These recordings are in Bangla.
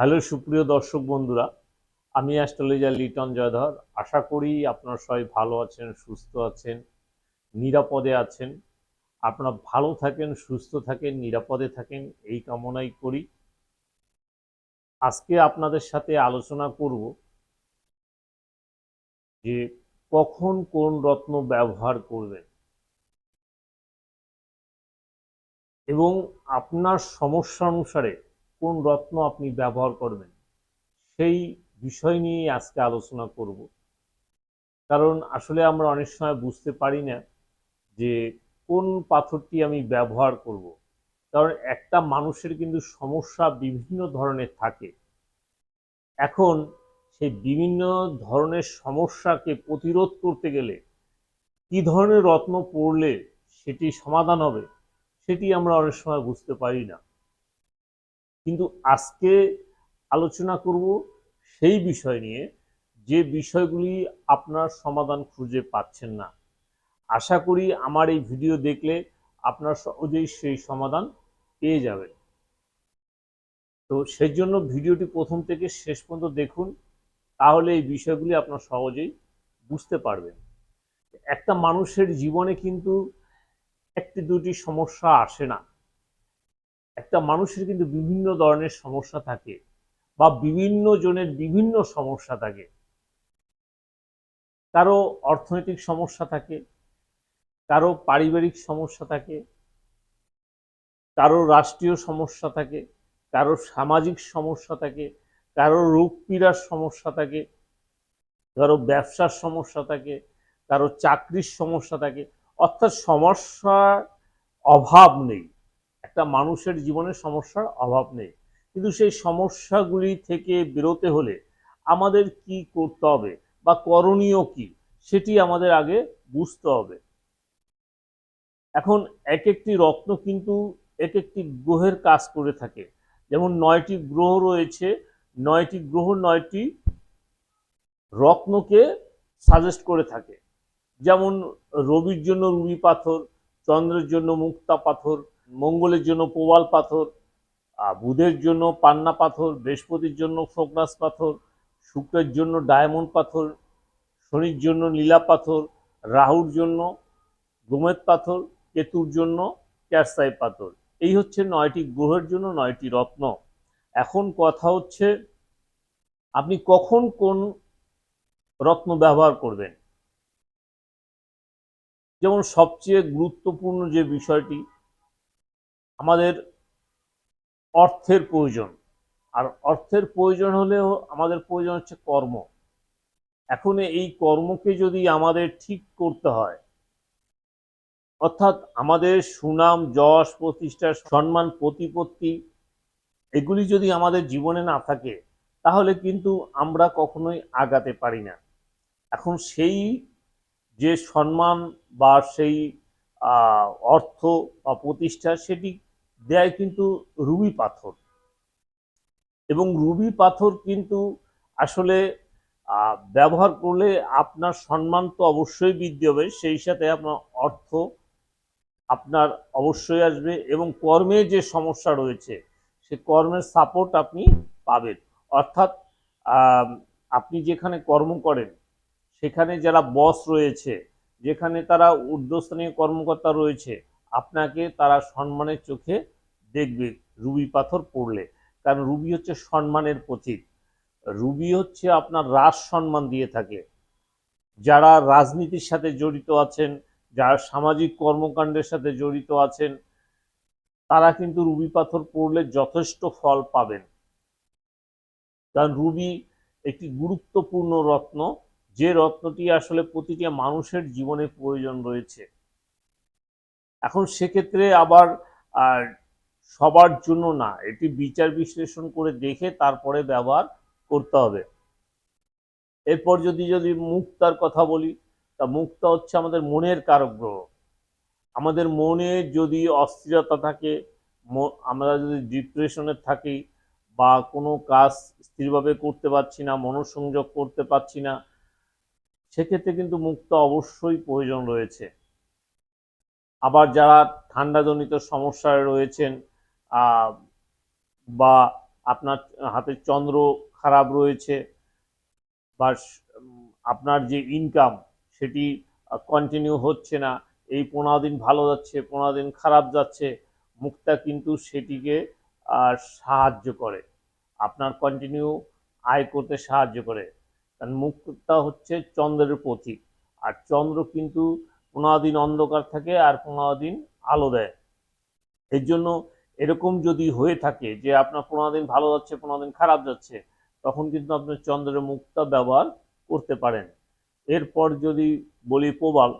হ্যালো সুপ্রিয় দর্শক বন্ধুরা, আমি অ্যাস্ট্রোলজার লিটন জয়ধর। আশা করি আপনারা সবাই ভালো আছেন, সুস্থ আছেন, নিরাপদে আছেন। আপনারা ভালো থাকেন, সুস্থ থাকেন, নিরাপদে থাকেন, এই কামনাই করি। আজকে আপনাদের সাথে আলোচনা করব যে কখন কোন রত্ন ব্যবহার করবেন। এবং আপনার সমস্যা অনুসারে কোন রত্ন আপনি ব্যবহার করবেন, সেই বিষয় নিয়ে আজকে আলোচনা করব। কারণ আসলে আমরা অনেক সময় বুঝতে পারি না যে কোন পাথরটি আমি ব্যবহার করব। কারণ একটা মানুষের কিন্তু সমস্যা বিভিন্ন ধরনের থাকে। এখন সেই বিভিন্ন ধরনের সমস্যাকে প্রতিরোধ করতে গেলে কি ধরনের রত্ন পড়লে সেটি সমাধান হবে, সেটি আমরা অনেক সময় বুঝতে পারি না। কিন্তু আজকে আলোচনা করব সেই বিষয় নিয়ে, যে বিষয়গুলি আপনার সমাধান খুঁজে পাচ্ছেন না। আশা করি আমার এই ভিডিও দেখলে আপনার সহজেই সেই সমাধান পেয়ে যাবেন। তো সেই জন্য ভিডিওটি প্রথম থেকে শেষ পর্যন্ত দেখুন, তাহলে এই বিষয়গুলি আপনার সহজেই বুঝতে পারবেন। একটা মানুষের জীবনে কিন্তু একটি দুটি সমস্যা আসে না। একটা মানুষের কিন্তু বিভিন্ন ধরনের সমস্যা থাকে বা বিভিন্ন জনের বিভিন্ন সমস্যা থাকে। কারও অর্থনৈতিক সমস্যা থাকে, কারও পারিবারিক সমস্যা থাকে, কারও রাষ্ট্রীয় সমস্যা থাকে, কারও সামাজিক সমস্যা থাকে, কারও রোগ পীড়ার সমস্যা থাকে, কারও ব্যবসার সমস্যা থাকে, কারও চাকরির সমস্যা থাকে। অর্থাৎ সমস্যার অভাব নেই। একটা মানুষের জীবনে সমস্যার অভাব নেই। কিন্তু সেই সমস্যাগুলি থেকে বেরোতে হলে আমাদের কি করতে হবে বা করণীয় কি, সেটি আমাদের আগে বুঝতে হবে। এখন এক একটি রত্ন কিন্তু এক একটি গ্রহের কাজ করে থাকে। যেমন নয়টি গ্রহ রয়েছে, নয়টি গ্রহ নয়টি রত্নকে সাজেস্ট করে থাকে। যেমন রবির জন্য রুবি পাথর, চন্দ্রের জন্য মুক্তা পাথর মঙ্গলের জন্য প্রবাল পাথর বুধের জন্য পান্না পাথর, বৃহস্পতির জন্য ফোকনাস পাথর, শুক্রের জন্য ডায়মন্ড পাথর, শনির জন্য নীলা পাথর, রাহুর জন্য গোমেদ পাথর, কেতুর জন্য ক্যারসাই পাথর। এই হচ্ছে নয়টি গ্রহের জন্য নয়টি রত্ন। এখন কথা হচ্ছে, আপনি কখন কোন রত্ন ব্যবহার করবেন? যেমন সবচেয়ে গুরুত্বপূর্ণ যে বিষয়টি আমাদের অর্থের প্রয়োজন। আর অর্থের প্রয়োজন হলেও আমাদের প্রয়োজন হচ্ছে কর্ম। এখন এই কর্মকে যদি আমাদের ঠিক করতে হয়, অর্থাৎ আমাদের সুনাম, যশ, প্রতিষ্ঠা, সম্মান, প্রতিপত্তি, এগুলি যদি আমাদের জীবনে না থাকে, তাহলে কিন্তু আমরা কখনোই আগাতে পারি না। এখন সেই যে সম্মান বা সেই অর্থ বা প্রতিষ্ঠা, সেটি দেয় কিন্তু রুবি পাথর। এবং রুবি পাথর কিন্তু আসলে ব্যবহার করলে আপনার সম্মান তো অবশ্যই বৃদ্ধি হবে, সেই সাথে আপনার অর্থ আপনার অবশ্যই আসবে এবং কর্মে যে সমস্যা রয়েছে, সে কর্মের সাপোর্ট আপনি পাবেন। অর্থাৎ আপনি যেখানে কর্ম করেন, সেখানে যারা বস রয়েছে, যেখানে তারা ঊর্ধ্বস্থানীয় কর্মকর্তা রয়েছে আপনাকে তারা সম্মানের চোখে দেখবে রুবি পাথর পড়লে। কারণ রুবি হচ্ছে সম্মানের প্রতীক। রুবি হচ্ছে আপনার রাজ সম্মান দিয়ে থাকে। যারা রাজনীতির সাথে জড়িত আছেন, যারা সামাজিক কর্মকাণ্ডের সাথে জড়িত আছেন, তারা কিন্তু রুবি পাথর পড়লে যথেষ্ট ফল পাবেন। কারণ রুবি একটি গুরুত্বপূর্ণ রত্ন। যে রত্নটি আসলে প্রতিটি মানুষের জীবনে প্রয়োজন রয়েছে। এখন সেক্ষেত্রে আবার, আর সবার জন্য না, এটি বিচার বিশ্লেষণ করে দেখে তারপরে ব্যবহার করতে হবে। এরপর যদি যদি মুক্তার কথা বলি, তা মুক্তা হচ্ছে আমাদের মনের কারক গ্রহ। আমাদের মনে যদি অস্থিরতা থাকে আমরা যদি ডিপ্রেশনে থাকি বা কোনো কাজ স্থিরভাবে করতে পারছি না, মনোসংযোগ করতে পারছি না, সেক্ষেত্রে কিন্তু মুক্ত অবশ্যই প্রয়োজন রয়েছে। আবার যারা ঠান্ডাজনিত সমস্যায় রয়েছেন বা আপনার হাতে চন্দ্র খারাপ রয়েছে, বা আপনার যে ইনকাম সেটি কন্টিনিউ হচ্ছে না, এই পনেরো দিন ভালো যাচ্ছে, পনেরো দিন খারাপ যাচ্ছে, মুক্তা কিন্তু সেটিকে সাহায্য করে। আপনার কন্টিনিউ আয় করতে সাহায্য করে। কারণ মুক্তা হচ্ছে চন্দ্রের প্রতীক। আর চন্দ্র কিন্তু পনেরো দিন অন্ধকার থাকে আর পনেরো দিন আলো দেয়। এর জন্য এরকম যদি হয়ে থাকে যে আপনার পনেরো দিন ভালো যাচ্ছে, পনেরো দিন খারাপ যাচ্ছে, তখন কিন্তু আপনি চন্দ্রের মুক্তা ব্যবহার করতে পারেন। এরপর যদি বলি প্রবাল,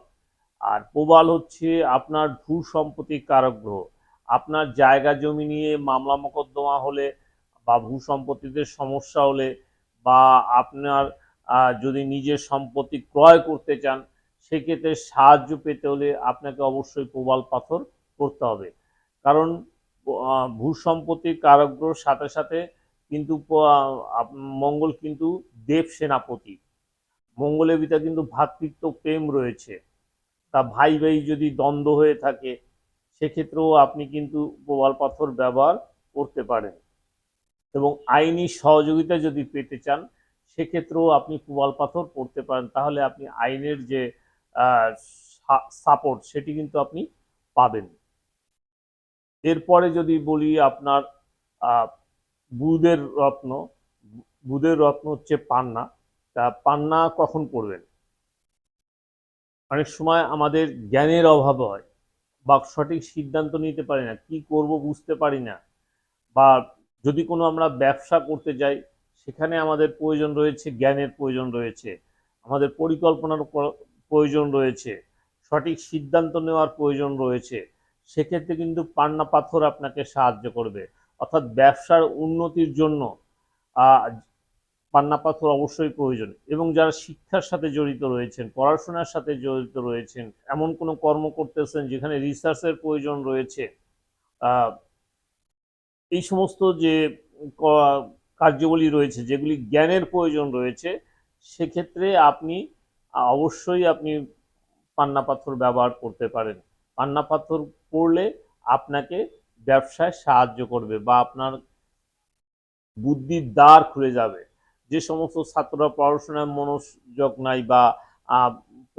আর প্রবাল হচ্ছে আপনার ভূ সম্পত্তি কারক গ্রহ। আপনার জায়গা জমি নিয়ে মামলা মোকদ্দমা হলে বা ভূ সম্পত্তিতে সমস্যা হলে বা আপনার যদি নিজের সম্পত্তি ক্রয় করতে চান সেক্ষেত্রে সাহায্য পেতে হলে আপনাকে অবশ্যই প্রবাল পাথর করতে হবে। কারণ ভূ সম্পত্তির কারকগ্রহ সাথে সাথে কিন্তু মঙ্গল কিন্তু দেব সেনাপতি। মঙ্গলের ভিতরে কিন্তু ভ্রাতৃত্ব প্রেম রয়েছে। তা ভাই ভাই যদি দ্বন্দ্ব হয়ে থাকে, সেক্ষেত্রেও আপনি কিন্তু প্রবাল পাথর ব্যবহার করতে পারেন। এবং আইনি সহযোগিতা যদি পেতে চান, সেক্ষেত্রেও আপনি প্রবাল পাথর করতে পারেন। তাহলে আপনি আইনের যে সাপোর্ট সেটি কিন্তু আপনি পাবেন। এরপরে যদি বলি আপনার বুধের রত্ন বুধের রত্ন হচ্ছে পান্না। তা পান্না কখন করবেন অনেক সময় আমাদের জ্ঞানের অভাব হয়, বা সঠিক সিদ্ধান্ত নিতে পারি না, কি করব বুঝতে পারি না, বা যদি কোনো আমরা ব্যবসা করতে যাই, সেখানে আমাদের প্রয়োজন রয়েছে, জ্ঞানের প্রয়োজন রয়েছে। আমাদের পরিকল্পনার প্র- প্রয়োজন রয়েছে, সঠিক সিদ্ধান্ত নেওয়ার প্রয়োজন রয়েছে, সেক্ষেত্রে কিন্তু পান্না পাথর আপনাকে সাহায্য করবে। অর্থাৎ ব্যবসার উন্নতির জন্য পান্না পাথর অবশ্যই প্রয়োজন। এবং যারা শিক্ষার সাথে জড়িত রয়েছেন, পড়াশোনার সাথে জড়িত রয়েছেন, এমন কোনো কর্ম করতেছেন যেখানে রিসার্চের প্রয়োজন রয়েছে এই সমস্ত যে কার্যবলী রয়েছে, যেগুলি জ্ঞানের প্রয়োজন রয়েছে, সেক্ষেত্রে আপনি অবশ্যই আপনি পান্না পাথর ব্যবহার করতে পারেন। পান্না পাথর পড়লে আপনাকে ব্যবসায় সাহায্য করবে বা আপনার বুদ্ধির দ্বার খুলে যাবে। যে সমস্ত ছাত্ররা পড়াশোনায় মনোযোগ নাই বা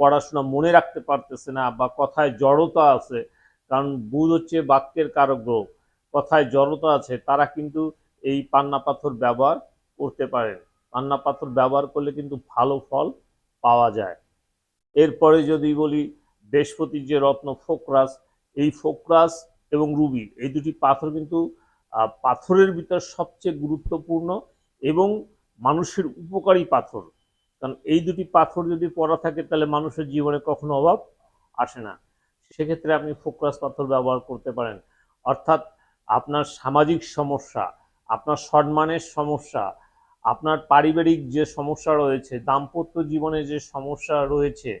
পড়াশোনা মনে রাখতে পারতেছে না বা কথায় জড়তা আছে, কারণ বুধ হচ্ছে বাক্যের কারক গ্রহ, কথায় জড়তা আছে, তারা কিন্তু এই পান্না পাথর ব্যবহার করতে পারেন পান্না পাথর ব্যবহার করলে কিন্তু ভালো ফল পাওয়া যায়। এরপরে যদি বলি বৃহস্পতির যে রত্ন ফোকরাস, এই ফোকরাস এবং রুবি, এই দুটি পাথর কিন্তু পাথরের ভিতর সবচেয়ে গুরুত্বপূর্ণ এবং মানুষের উপকারী পাথর। কারণ এই দুটি পাথর যদি পড়া থাকে, তাহলে মানুষের জীবনে কখনো অভাব আসে না। সেক্ষেত্রে আপনি ফোকরাস পাথর ব্যবহার করতে পারেন। অর্থাৎ আপনার সামাজিক সমস্যা, আপনার সম্মানের সমস্যা আপনার পারিবারিক যে সমস্যা রয়েছে, দাম্পত্য জীবনে যে সমস্যা রয়েছে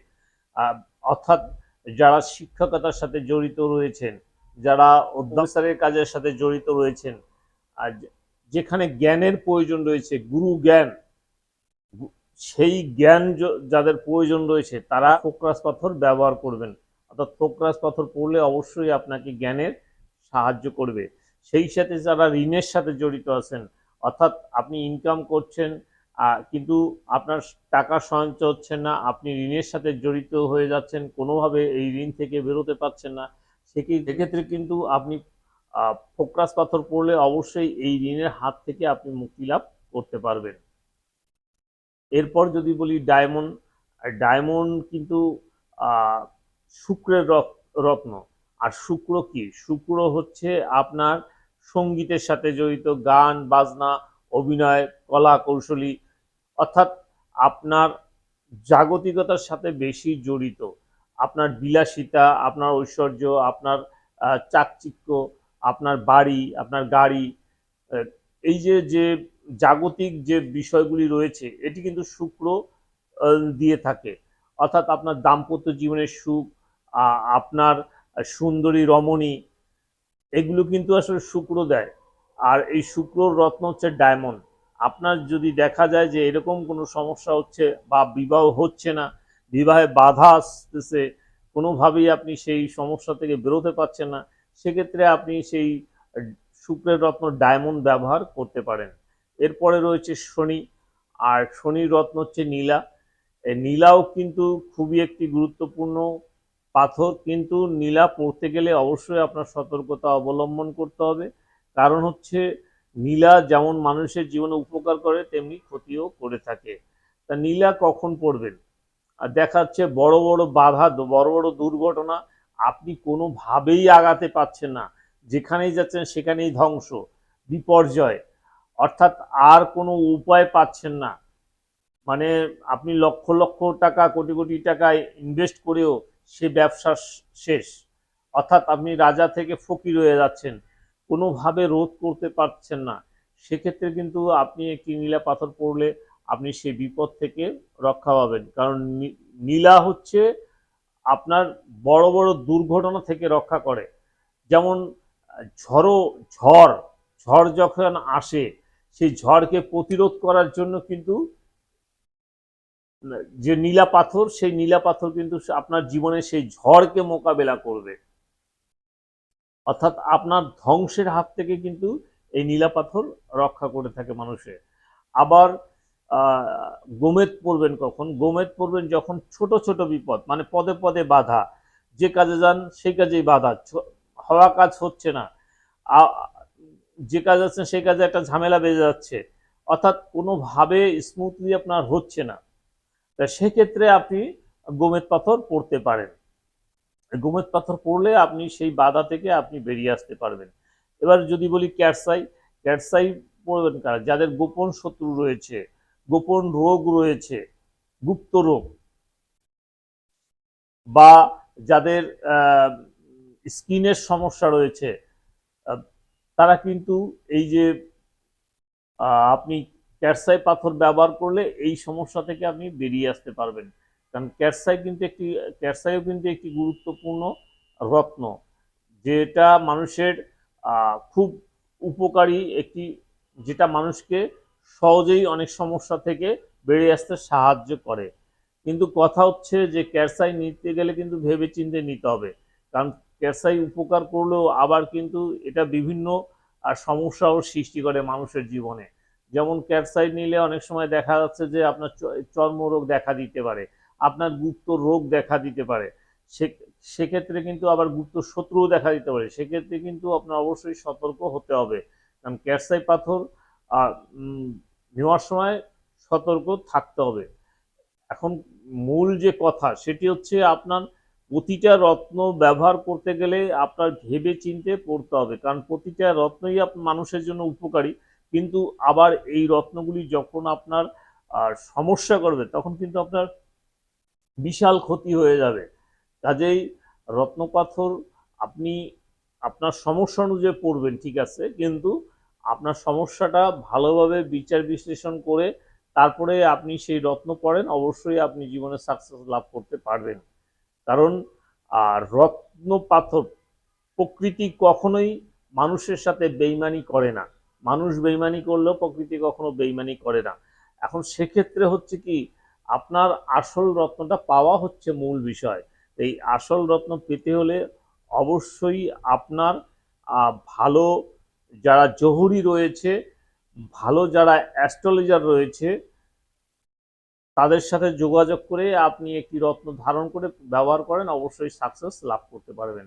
অর্থাৎ যারা শিক্ষকতার সাথে জড়িত রয়েছেন, যারা অধ্যাপসারের কাজের সাথে জড়িত রয়েছেন, আর যেখানে জ্ঞানের প্রয়োজন রয়েছে, গুরু জ্ঞান সেই জ্ঞান যাদের প্রয়োজন রয়েছে, তারা ফোকরাস পাথর ব্যবহার করবেন। অর্থাৎ ফোকরাস পাথর পড়লে অবশ্যই আপনাকে জ্ঞানের সাহায্য করবে। সেই সাথে যারা ঋণের সাথে জড়িত আছেন অর্থাৎ আপনি ইনকাম করছেন কিন্তু আপনার টাকা সঞ্চয় হচ্ছে না, আপনি ঋণের সাথে জড়িত হয়ে যাচ্ছেন, কোনোভাবে এই ঋণ থেকে বেরোতে পারছেন না সেক্ষে- সেক্ষেত্রে কিন্তু আপনি ফোকরাস পাথর পড়লে অবশ্যই এই ঋণের হাত থেকে আপনি মুক্তি লাভ করতে পারবেন। এরপর যদি বলি ডায়মন্ড ডায়মন্ড কিন্তু শুক্রের রত- রত্ন। আর শুক্র কি? শুক্র হচ্ছে আপনার সঙ্গীতের সাথে জড়িত গান, বাজনা, অভিনয়, কলা কৌশলী, অর্থাৎ আপনার জাগতিকতার সাথে বেশি জড়িত। আপনার বিলাসিতা, আপনার ঐশ্বর্য, আপনার চাকচিক্য, আপনার বাড়ি, আপনার গাড়ি এই যে যে জাগতিক যে বিষয়গুলি রয়েছে, এটি কিন্তু শুক্র দিয়ে থাকে। অর্থাৎ আপনার দাম্পত্য জীবনের সুখ আপনার সুন্দরী রমণী এগুলো কিন্তু আসলে শুক্র দেয়। আর এই শুক্রর রত্ন হচ্ছে ডায়মন্ড আপনার যদি দেখা যায় যে এরকম কোনো সমস্যা হচ্ছে বা বিবাহ হচ্ছে না, বিবাহে বাধা আসতেছে, কোনোভাবেই আপনি সেই সমস্যা থেকে বেরোতে পারছেন না, সেক্ষেত্রে আপনি সেই শুক্রের রত্ন ডায়মন্ড ব্যবহার করতে পারেন। এরপরে রয়েছে শনি। আর শনির রত্ন হচ্ছে নীলা। নীলাও কিন্তু খুবই একটি গুরুত্বপূর্ণ পাথর কিন্তু নীলা পড়তে গেলে অবশ্যই আপনার সতর্কতা অবলম্বন করতে হবে। কারণ হচ্ছে নীলা যেমন মানুষের জীবনে উপকার করে, তেমনি ক্ষতিও করে থাকে। তা নীলা কখন পড়বেন? আর দেখা যাচ্ছে বড় বড় বাধা, বড় বড় দুর্ঘটনা আপনি কোনোভাবেই আগাতে পারছেন না। যেখানেই যাচ্ছেন সেখানেই ধ্বংস, বিপর্যয়। অর্থাৎ আর কোনো উপায় পাচ্ছেন না। মানে আপনি লক্ষ লক্ষ টাকা, কোটি কোটি টাকা ইনভেস্ট করেও সে ব্যবসা শেষ। অর্থাৎ আপনি রাজা থেকে ফকির হয়ে যাচ্ছেন। কোনোভাবে রোধ করতে পারছেন না। সেক্ষেত্রে কিন্তু আপনি একটি নীলা পাথর পড়লে আপনি সেই বিপদ থেকে রক্ষা পাবেন। কারণ নীলা হচ্ছে আপনার বড় বড় দুর্ঘটনা থেকে রক্ষা করে। যেমন, ঝড়ো, ঝড় ঝড় যখন আসে সেই ঝড়কে প্রতিরোধ করার জন্য কিন্তু যে নীলা পাথর, সেই নীলা পাথর কিন্তু আপনার জীবনে সেই ঝড়কে মোকাবেলা করবে। অর্থাৎ আপনার ধ্বংসের হাত থেকে কিন্তু এই নীলা পাথর রক্ষা করে থাকে মানুষের। আবার গোমেদ পড়বেন কখন? গোমেদ পড়বেন যখন ছোট ছোট বিপদ মানে পদে পদে বাধা। যে কাজে যান, সেই কাজেই বাধা। হওয়া কাজ হচ্ছে না। যে কাজ আছে সেই কাজে একটা ঝামেলা বেজে যাচ্ছে। অর্থাৎ কোনোভাবে স্মুথলি আপনার হচ্ছে না। সেক্ষেত্রে আপনি গোমেদ পাথর পড়তে পারেন। গোমেদ পাথর পড়লে আপনি সেই বাধা থেকে আপনি বেরিয়ে আসতে পারবেন। এবার যদি বলি ক্যাটসাই ক্যাটসাই পড়বেন কারা? যাদের গোপন শত্রু রয়েছে, গোপন রোগ রয়েছে, গুপ্ত রোগ, বা যাদের স্কিনের সমস্যা রয়েছে তারা কিন্তু এই যে আপনি ক্যাটসাই পাথর ব্যবহার করলে এই সমস্যা থেকে আপনি বেরিয়ে আসতে পারবেন। কারণ ক্যাটসাই কিন্তু একটি, ক্যাটসাইও কিন্তু একটি গুরুত্বপূর্ণ রত্ন, যেটা মানুষের খুব উপকারী একটি, যেটা মানুষকে সহজেই অনেক সমস্যা থেকে বেরিয়ে আসতে সাহায্য করে। কিন্তু কথা হচ্ছে যে ক্যাটসাই নিতে গেলে কিন্তু ভেবে চিন্তে নিতে হবে। কারণ ক্যাটসাই উপকার করলেও আবার কিন্তু এটা বিভিন্ন আর সমস্যাও সৃষ্টি করে মানুষের জীবনে। যেমন ক্যাটসাই নিলে অনেক সময় দেখা যাচ্ছে যে আপনার চর্মরোগ দেখা দিতে পারে, আপনার গুপ্ত রোগ দেখা দিতে পারে। সেক্ষেত্রে কিন্তু আবার গুপ্ত শত্রুও দেখা দিতে পারে। সেক্ষেত্রে কিন্তু আপনার অবশ্যই সতর্ক হতে হবে। কারণ ক্যাটসাই পাথর নেওয়ার সময় সতর্ক থাকতে হবে। এখন মূল যে কথা সেটি হচ্ছে আপনার প্রতিটা রত্ন ব্যবহার করতে গেলে আপনার ভেবে চিনতে পড়তে হবে। কারণ প্রতিটা রত্নই মানুষের জন্য উপকারী। কিন্তু আবার এই রত্নগুলি যখন আপনার সমস্যা করবে, তখন কিন্তু আপনার বিশাল ক্ষতি হয়ে যাবে। কাজেই রত্নপাথর আপনি আপনার সমস্যা অনুযায়ী পড়বেন, ঠিক আছে? কিন্তু আপনার সমস্যাটা ভালোভাবে বিচার বিশ্লেষণ করে তারপরে আপনি সেই রত্ন পড়েন, অবশ্যই আপনি জীবনে সাকসেস লাভ করতে পারবেন। কারণ রত্ন পাথর প্রকৃতি কখনোই মানুষের সাথে বেইমানি করে না। মানুষ বেইমানি করলেও প্রকৃতি কখনো বেইমানি করে না। এখন সেক্ষেত্রে হচ্ছে কি, আপনার আসল রত্নটা পাওয়া হচ্ছে মূল বিষয়। এই আসল রত্ন পেতে হলে অবশ্যই আপনার ভালো যারা জহুরি রয়েছে, ভালো যারা অ্যাস্ট্রোলজার রয়েছে, তাদের সাথে যোগাযোগ করে আপনি একটি রত্ন ধারণ করে ব্যবহার করেন, অবশ্যই সাকসেস লাভ করতে পারবেন।